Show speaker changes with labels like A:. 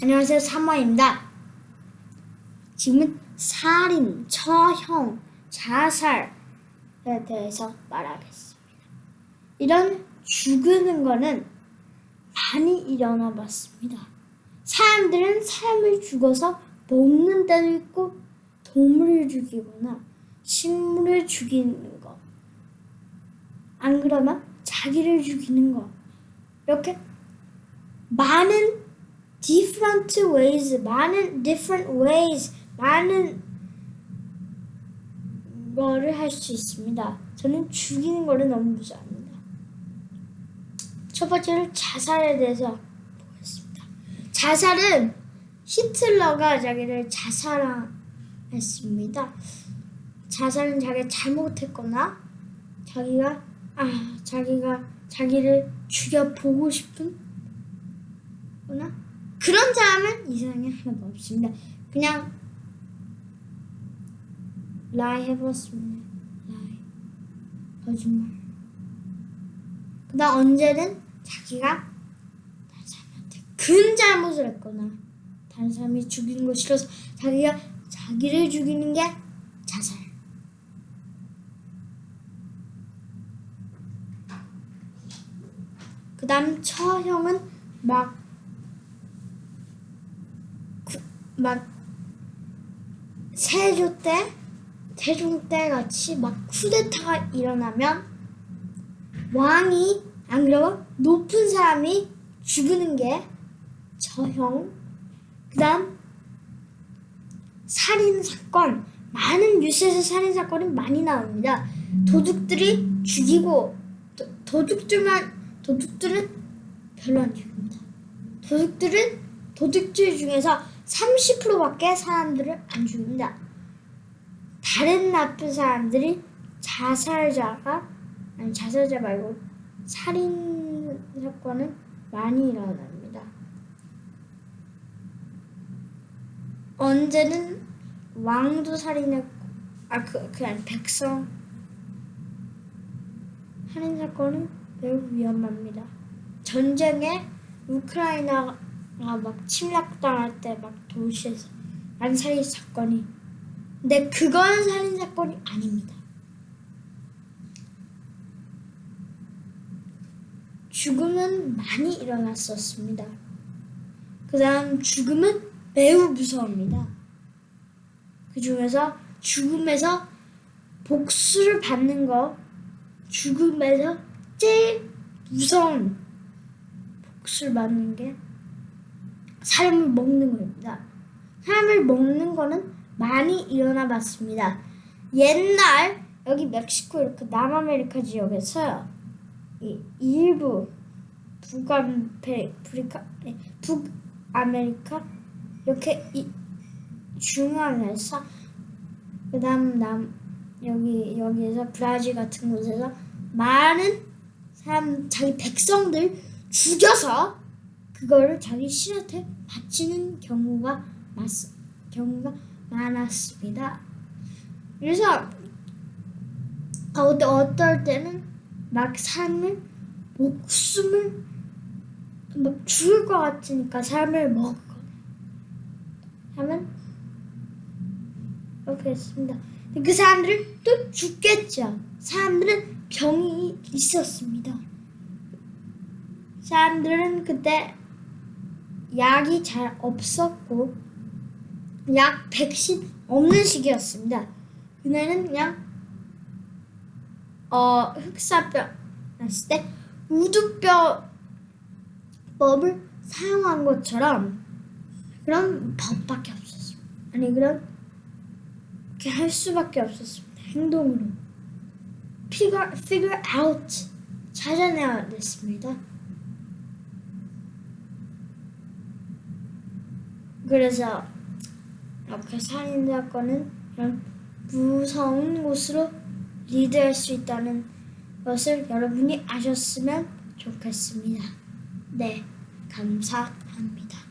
A: 안녕하세요. 사모입니다. 지금은 살인, 처형, 자살에 대해서 말하겠습니다. 이런 죽는 거는 많이 일어나 봤습니다. 사람들은 사람을 죽어서 먹는 데도 있고 동물을 죽이거나 식물을 죽이는 거. 안 그러면 자기를 죽이는 거. 이렇게 많은 different ways, 많은 different ways, 많은 거를 할 수 있습니다. 저는 죽이는 거를 너무 무서워합니다. 첫 번째로 자살에 대해서 보겠습니다. 자살은 히틀러가 자기를 자살했습니다. 자살은 자기가 잘못했거나 자기가 아 자기가 자기를 죽여 보고 싶은 거나 그런 사람은 이 세상에 하나도 없습니다. 그냥 라이 해봤습니다. 라이 거짓말. 그다음 언제는 자기가 다른 사람한테 큰 잘못을 했거나 다른 사람이 죽이는 거 싫어서 자기가 자기를 죽이는 게 자살. 그다음 처형은 막 막 세조 때, 태종 때 같이 막 쿠데타가 일어나면 왕이 안 그러면 높은 사람이 죽는 게 처형. 그다음 살인 사건 많은 뉴스에서 살인 사건이 많이 나옵니다. 도둑들이 죽이고 도, 도둑들만 도둑들은 별로 안 죽입니다. 도둑들은 도둑질 중에서 30%밖에 사람들을 안 죽입니다. 다른 나쁜 사람들이 자살자가 아니 자살자 말고 살인 사건은 많이 일어납니다. 언제는 왕도 살인했고 아그 그냥 백성 살인 사건은 매우 위험합니다. 전쟁에 우크라이나 가막 침략당할 때 막 도시에서 난 살인 사건이 근데 그건 살인 사건이 아닙니다. 죽음은 많이 일어났었습니다. 그 다음 죽음은 매우 무서웁니다. 그 중에서 죽음에서 복수를 받는 거, 죽음에서 제일 무서운 복수를 받는 게 사람을 먹는 거입니다. 사람을 먹는 거는 많이 일어나 봤습니다. 옛날 여기 멕시코 이렇게 남아메리카 지역에서요. 이 일부 북아메리카 네, 북아메리카 이렇게 이 중앙에서 그다음 남 여기 여기에서 브라질 같은 곳에서 많은 사람 자기 백성들 죽여서 그거를 자기 신한테 바치는 경우가 많 경우가 많았습니다. 그래서 어, 어떨 때는 막 사람을 목숨을 막 죽을 것 같으니까 사람을 먹거나 하면 이렇게 했습니다. 그 사람들은 또 죽겠죠. 사람들은 병이 있었습니다. 사람들은 그때 약이 잘 없었고 약 백신 없는 시기였습니다. 그날은 그냥 어 흑사병 났을 때 우두뼈법을 사용한 것처럼 그런 법밖에 없었습니다. 아니 그런 이렇게 할 수밖에 없었습니다. 행동으로 figure figure out 찾아내야 됐습니다. 그래서 이렇게 살인 사건은 이런 무서운 곳으로 리드할 수 있다는 것을 여러분이 아셨으면 좋겠습니다. 네, 감사합니다.